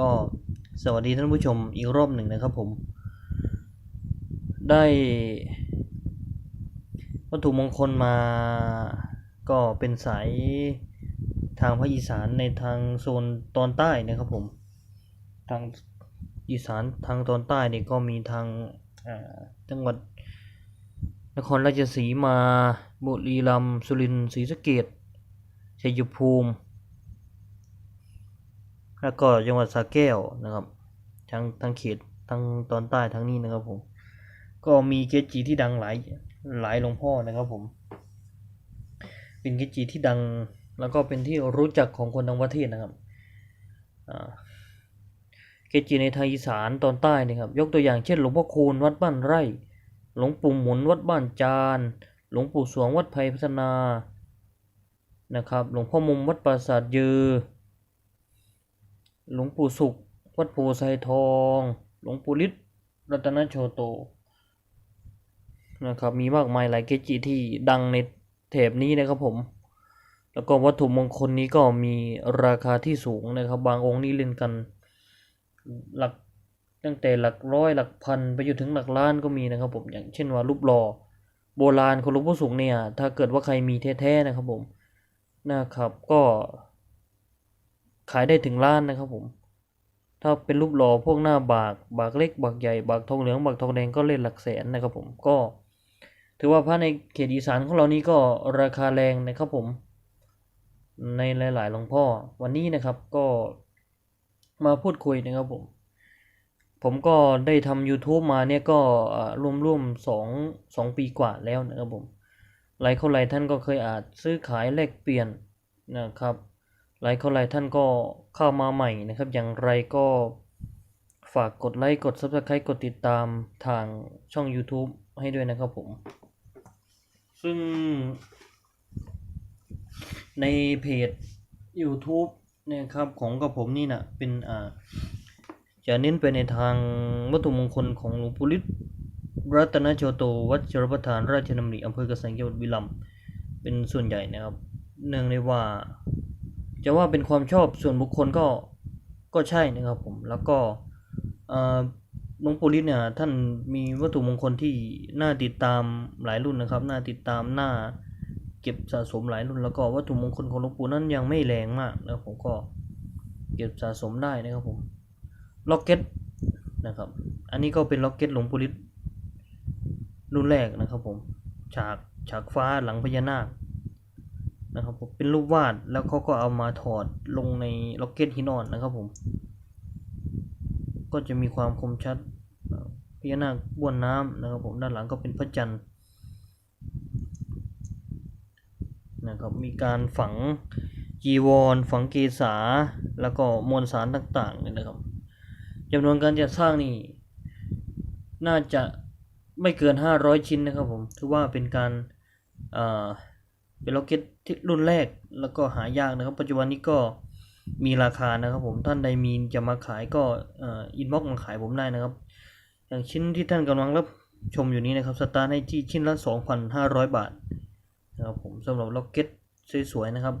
ก็สวัสดีท่านผู้ชมอีกรอบหนึ่งนะครับผม ได้วัตถุมงคลมาก็เป็นสายทางภาคอีสานในทางโซนตอนใต้นะครับผม ทางอีสานทางตอนใต้นี่ก็มีทางจังหวัดนครราชสีมา บุรีรัมย์ สุรินทร์ ศรีสะเกษชัยภูมิ แล้วก็จังหวัดสระแก้วนะครับ ทั้งทั้งเขตทั้งตอนใต้ทั้งนี้นะครับผม ก็มีเกจิที่ดังหลายหลายหลวงพ่อนะครับผม เป็นเกจิที่ดังแล้วก็เป็นที่รู้จักของคนทั้งประเทศนะครับเกจิในทางอีสานตอนใต้นะครับ ยกตัวอย่างเช่น หลวงพ่อคูณวัดบ้านไร่ หลวงปู่หมุนวัดบ้านจาน หลวงปู่สวงวัดไผ่พัฒนานะครับ หลวงพ่อมุมวัดปราสาทยือ หลวงปู่สุข วัดโพไซทอง หลวงปู่ฤทธิ์รัตนโชโตนะครับมีมากมายหลายเกจิที่ดังในเทปนี้นะครับผม แล้วก็วัตถุมงคลนี้ก็มีราคาที่สูงนะครับ บางองค์นี่เล่นกัน หลักตั้งแต่หลักร้อยหลักพันไปจนถึงหลักล้านก็มีนะครับ ผมอย่างเช่นว่ารูปหล่อโบราณของหลวงพ่อสุขเนี่ย ถ้าเกิดว่าใครมีแท้ๆนะครับผมนะครับก็ ขายได้ถึงล้านนะครับผม ถ้าเป็นรูปหล่อพวกหน้าบาก บากเล็ก บากใหญ่ บากทองเหลือง บากทองแดงก็เล่นหลักแสนนะครับผมก็ ถือว่าพระในเขตอีสานของเรานี้ก็ราคาแรงนะครับผม ในหลายๆหลวงพ่อวันนี้นะครับก็มาพูดคุยนะครับผม ผมก็ได้ทำ YouTube มาเนี่ยก็รวมร่วมๆสองสองปีกว่าแล้วนะครับผมหลายคนหลายท่านก็เคยอาจซื้อขายแลกเปลี่ยนนะครับ หลายคนหลายท่านก็เข้ามาใหม่นะครับ อย่างไรก็ฝากกดไลค์กด Subscribe กดติดตามทางช่อง YouTube ให้ด้วยนะครับผม ซึ่ง ในเพจ YouTube เนี่ยครับของกับผมนี่นะเป็นอ่าจะเน้นไปในทางวัตถุมงคลของหลวงปู่ฤทธิ์รัตนโชโตวัดชรประทานราชดำริอำเภอกระสังจังหวัดบุรีรัมเป็นส่วนใหญ่นะครับ เนื่องในว่า จะว่าเป็นความชอบส่วนบุคคลก็ก็ใช่นะครับผมแล้วก็หลวงปู่ฤทธิ์เนี่ยท่านมีวัตถุมงคลที่น่าติดตามหลายรุ่นนะครับน่าติดตามน่าเก็บสะสมหลายรุ่นแล้วก็วัตถุมงคลของหลวงปู่นั้นยังไม่แรงมากนะผมก็เก็บสะสมได้นะครับผมล็อกเก็ตนะครับ อันนี้ก็เป็นล็อกเก็ตหลวงปู่ฤทธิ์รุ่นแรกนะครับผมฉากฉากฟ้าหลังพญานาค นะครับผมเป็นรูปวาดแล้วเขาก็เอามาถอดลงในล็อกเก็ตหินอ่อนนะครับผม ก็จะมีความคมชัดพญานาคบ้วนน้ำนะครับผมด้านหลังก็เป็นพระจันทร์นะครับมีการฝังจีวร ฝังเกษาแล้วก็มวลสารต่างๆเนี่ยนะครับจำนวนการจัดสร้างนี่น่าจะไม่เกิน 500 ชิ้นนะครับผมถือว่าเป็นการอ่อ เป็นล็อกเก็ตที่รุ่นแรกแล้วก็หายากนะครับ ปัจจุบันนี้ก็มีราคานะครับผมท่านใดมีจะมาขายก็อินบ็อกมาขายผมได้นะครับ อย่างชิ้นที่ท่านกำลังรับชมอยู่นี้นะครับสตาร์ทให้ที่ชิ้นละ 2,500 บาทนะครับผมสำหรับล็อกเก็ตสวยๆนะครับ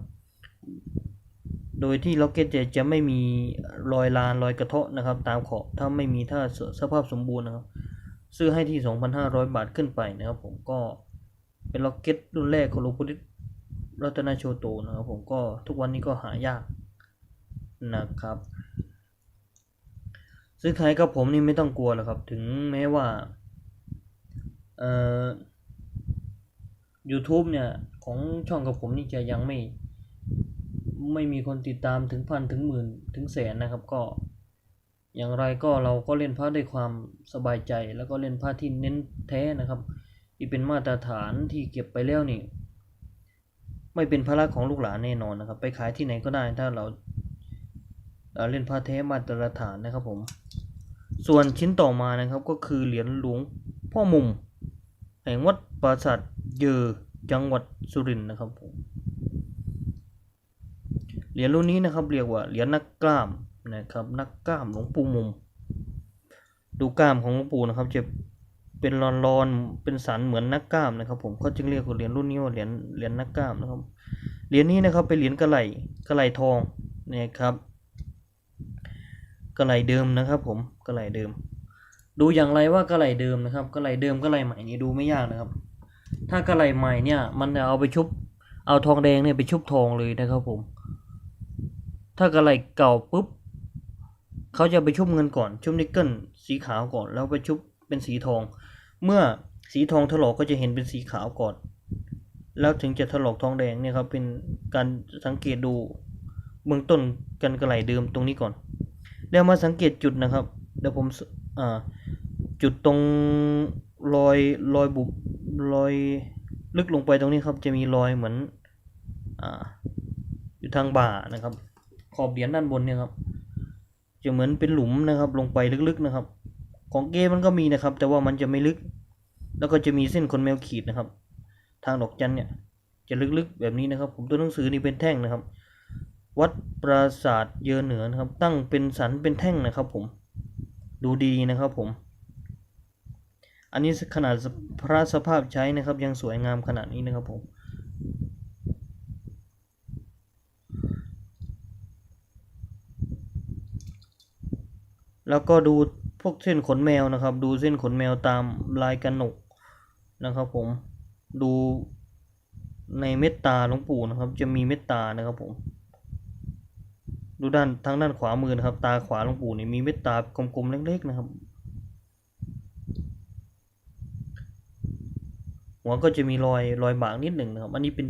โดยที่ล็อกเก็ตจะจะไม่มีรอยลานรอยกระเทาะนะครับ ตามขอบถ้าไม่มีถ้าสสภาพสมบูรณ์นะครับ ซื้อให้ที่ 2,500 บาทขึ้นไปนะครับ ผมก็เป็นล็อกเก็ตรุ่นแรกของหลวงปู่ฤทธิ์ รัตนโชโตนะครับผมก็ทุกวันนี้ก็หายากนะครับ ซื้อขายกับผมนี่ไม่ต้องกลัวหรอกครับ ถึงแม้ว่าเอ่อ YouTube เนี่ย ของช่องกับผมนี่จะยังไม่ ไม่มีคนติดตามถึงพันถึงหมื่นถึงแสนนะครับก็ อย่างไรก็เราก็เล่นพระด้วยความสบายใจ แล้วก็เล่นพระที่เน้นแท้นะครับ ที่เป็นมาตรฐานที่เก็บไปแล้วนี่ ไม่เป็นภาระของลูกหลานแน่นอนนะครับ ไปขายที่ไหนก็ได้ถ้าเราเอ่อเล่นพระแท้มาตรฐานนะครับผม ส่วนชิ้นต่อมานะครับก็คือเหรียญหลวงพ่อมุมแห่งวัดปราสาทเยอจังหวัดสุรินทร์นะครับผมเหรียญรุ่นนี้นะครับเรียกว่าเหรียญนักกล้ามนะครับ นักกล้ามหลวงปู่มุม ดูกล้ามของหลวงปู่นะครับจะ เป็นรอนรอนๆเป็นสันเหมือนนักกล้ามนะครับ ผมเขาจึงเรียกว่าเหรียญรุ่นนี้ว่าเหรียญเหรียญนักกล้ามนะครับเหรียญนี้นะครับเป็นเหรียญกระไหลกระไหลทองนะครับกระไหลเดิมนะครับ ผมกระไหลเดิม ดูอย่างไรว่ากระไหลเดิมนะครับกระไหลเดิมกระไหลใหม่นี่ดูไม่ยากนะครับ ถ้ากระไหลใหม่เนี่ย มันจะเอาไปชุบเอาทองแดงเนี่ยไปชุบทองเลยนะครับ ผม ถ้ากระไหลเก่าปุ๊บเขาจะไปชุบเงินก่อน ชุบนิกเกิลสีขาวก่อน แล้วไปชุบเป็นสีทอง เมื่อสีทองถลอกก็จะเห็นเป็นสีขาวก่อน แล้วถึงจะถลอกทองแดงเนี่ยครับเป็นการสังเกตดูเบื้องต้นกันกระไหลเดิมตรงนี้ก่อน แล้วมาสังเกตจุดนะครับเดี๋ยวผมอ่าจุดตรงรอยรอยบุบรอยลึกลงไปตรงนี้ครับ จะมีรอยเหมือนอ่าอยู่ทางบ่านะครับ ขอบเหรียญด้านบนเนี่ยครับจะเหมือนเป็นหลุมนะครับ ลงไปลึกๆนะครับ ของเกมมันก็มีนะครับ แต่ว่ามันจะไม่ลึก แล้วก็จะมีเส้นขนแมวขีดนะครับ ทางดอกจันเนี่ยจะลึกๆแบบนี้นะครับ ผมตัวหนังสือนี่เป็นแท่งนะครับ วัดปราสาทเยอเหนือนะครับ ตั้งเป็นสันเป็นแท่งนะครับ ผมดูดีนะครับผม อันนี้ขนาดพระสภาพใช้นะครับ ยังสวยงามขนาดนี้นะครับผมแล้วก็ดู พวกเส้นขนแมวนะครับ ดูเส้นขนแมวตามลายกระหนกนะครับ ผมดูในเม็ดตาหลวงปู่นะครับ จะมีเม็ดตานะครับผม ดูด้านทางด้านขวามือนะครับ ตาขวาหลวงปู่นี่มีเม็ดตากลมๆเล็กๆนะครับ หัวก็จะมีรอยรอยบากนิดหนึ่งนะครับ อันนี้เป็น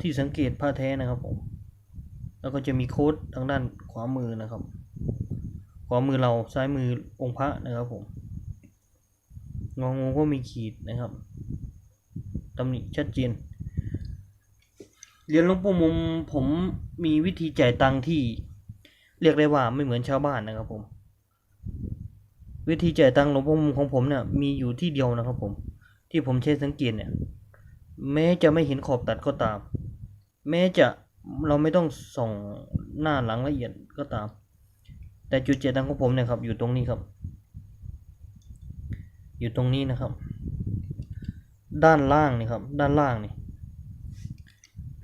ที่สังเกตผ้าแท้นะครับผม แล้วก็จะมีโค้ดทางด้านขวามือนะครับ ขวามือเราซ้ายมือองค์พระนะครับผมงองูก็มีขีดนะครับตำหนิชัดเจนเรียนหลวงปู่มุมผมมีวิธีจ่ายตังค์ที่เรียกได้ว่าไม่เหมือนชาวบ้านนะครับผม วิธีจ่ายตังค์หลวงปู่มุมของผมเนี่ยมีอยู่ที่เดียวนะครับผม ที่ผมใช้สังเกตเนี่ยแม้จะไม่เห็นขอบตัดก็ตาม แม้จะเราไม่ต้องส่องหน้าหลังละเอียดก็ตาม แต่จุดเจตังของผมเนี่ยครับอยู่ตรงนี้ครับ อยู่ตรงนี้นะครับ ด้านล่างนี่ครับ ด้านล่างนี่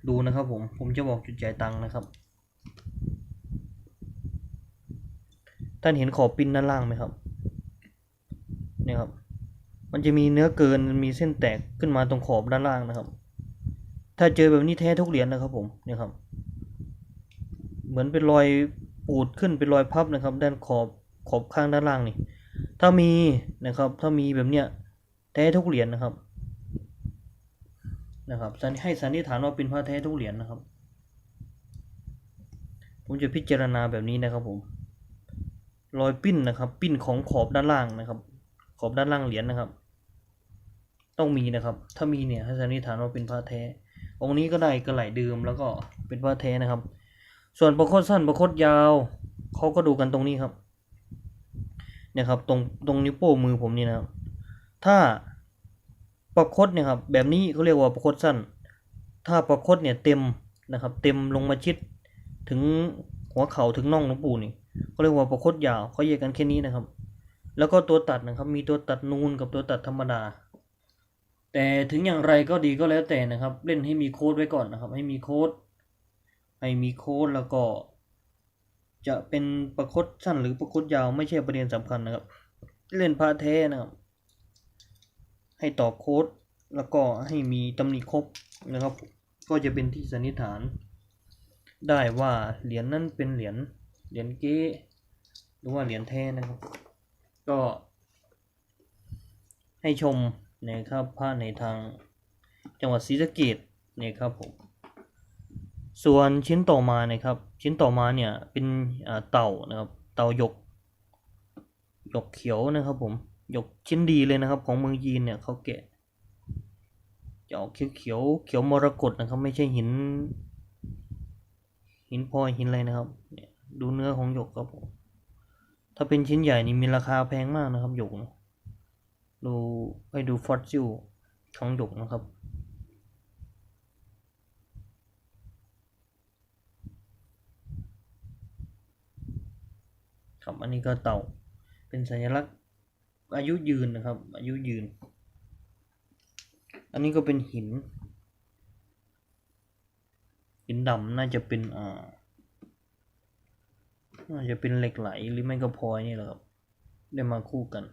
ดูนะครับผม ผมจะบอกจุดจ่ายตังค์นะครับ ท่านเห็นขอบปิ้นด้านล่างไหมครับนี่ครับ มันจะมีเนื้อเกิน มีเส้นแตกขึ้นมาตรงขอบด้านล่างนะครับ ถ้าเจอแบบนี้แท้ทุกเหรียญนะครับผม เนี่ยครับ เหมือนเป็นรอย ปูดขึ้นเป็นรอยพับนะครับ ด้านขอบขอบข้างด้านล่างนี่ถ้ามีนะครับ ถ้ามีแบบเนี้ยแท้ทุกเหรียญนะครับนะครับสันให้สันนิษฐานว่าเป็นพระแท้ทุกเหรียญนะครับ ผมจะพิจารณาแบบนี้นะครับผมรอยปิ้นนะครับ ปิ้นของขอบด้านล่างนะครับ ขอบด้านล่างเหรียญนะครับ ต้องมีนะครับ ถ้ามีเนี่ยให้สันนิษฐานว่าเป็นพระแท้องค์นี้ก็ได้กระไหลเดิมแล้วก็เป็นพระแท้นะครับ ส่วนประคตสั้นประคตยาวเขาก็ดูกันตรงนี้ครับเนี่ยครับตรงตรงนิ้วโป้งมือผมนี่นะครับ ถ้าประคตเนี่ยครับแบบนี้เขาเรียกว่าประคตสั้น ถ้าประคตเนี่ยเต็มนะครับ เต็มลงมาชิดถึงหัวเข่าถึงน่องหลวงปู่นี่เขาเรียกว่าประคตยาวเขาแยกกันแค่นี้นะครับ แล้วก็ตัวตัดนะครับ มีตัวตัดนูนกับตัวตัดธรรมดา แต่ถึงอย่างไรก็ดีก็แล้วแต่นะครับ เล่นให้มีโค้ดไว้ก่อนนะครับ ให้มีโค้ด ให้มีโค้ดแล้วก็ จะเป็นประคตสั้นหรือประคตยาวไม่ใช่ประเด็นสำคัญนะครับ เล่นพาแท้นะครับ ให้ต่อโค้ดแล้วก็ให้มีตำหนิครบนะครับ ก็จะเป็นที่สันนิษฐาน ได้ว่าเหรียญนั้นเป็นเหรียญเหรียญเก๊หรือว่าเหรียญแท้นะครับ ก็ให้ชมนะครับพระในทางจังหวัดศรีสะเกดเนี่ยครับผม ส่วนชิ้นต่อมานะครับ ชิ้นต่อมาเนี่ยเป็นอ่าเต่านะครับ เต่าหยกหยกเขียวนะครับผมหยกชิ้นดีเลยนะครับ ของเมืองยีนเนี่ยเขาแกะจะออกเขียวเขียวเขียวมรกตนะครับ ไม่ใช่หิน หินพลอยหินอะไรนะครับดูเนื้อของหยกครับผมถ้าเป็นชิ้นใหญ่นี่มีราคาแพงมากนะครับหยกนะดูไปดูฟอสซิลของหยกนะครับ ครับอันนี้ก็เต่าเป็นสัญลักษณ์อายุยืนนะครับ อายุยืน อันนี้ก็เป็นหิน หินดำน่าจะเป็นอ่าน่าจจะเป็นเหล็กไหลหรือไม่ก็พลอยนี่แหละครับ ได้มาคู่กัน